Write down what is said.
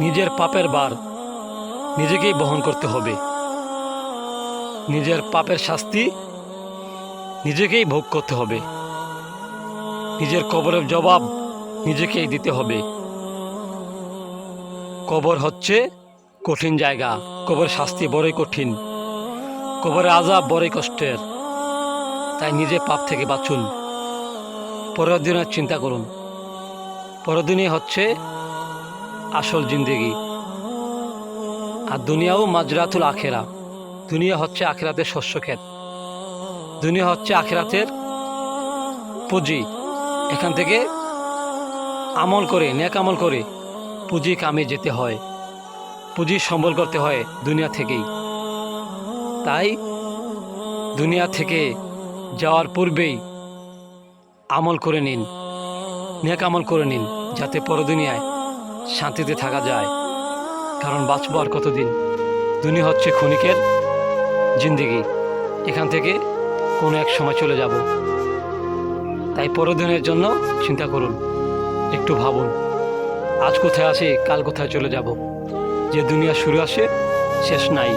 নিজের পাপের বার নিজেকেই বহন করতে হবে। নিজের পাপের শাস্তি নিজেকেই ভোগ করতে হবে। নিজের কবরের জবাব নিজেকেই দিতে হবে। কবর হচ্ছে কঠিন জায়গা। কবর শাস্তি বড়ই কঠিন। কবরের আজাব বড়ই কষ্টের। তাই নিজে পাপ থেকে বাঁচুন। পরের দিনের চিন্তা করুন। পরের দিনই হচ্ছে আসল জিন্দেগি। আর দুনিয়াও মাজরাতুল আখেরা। দুনিয়া হচ্ছে আখেরাতের শস্য ক্ষেত। দুনিয়া হচ্ছে আখেরাতের পুঁজি। এখান থেকে আমল করে, নেক আমল করে পুঁজি কামে যেতে হয়। পুঁজি সম্বল করতে হয় দুনিয়া থেকেই। তাই দুনিয়া থেকে যাওয়ার পূর্বেই আমল করে নিন, নেক আমল করে নিন, যাতে পর দুনিয়ায় শান্তিতে থাকা যায়। কারণ বাঁচবো আর কতদিন? দুনিয়া হচ্ছে ক্ষণিকের জিন্দিগি। এখান থেকে কোনো এক সময় চলে যাব। তাই পরদিনের জন্য চিন্তা করুন, একটু ভাবুন, আজ কোথায় আসে কাল কোথায় চলে যাব? যে দুনিয়া শুরু আসে, শেষ নাই।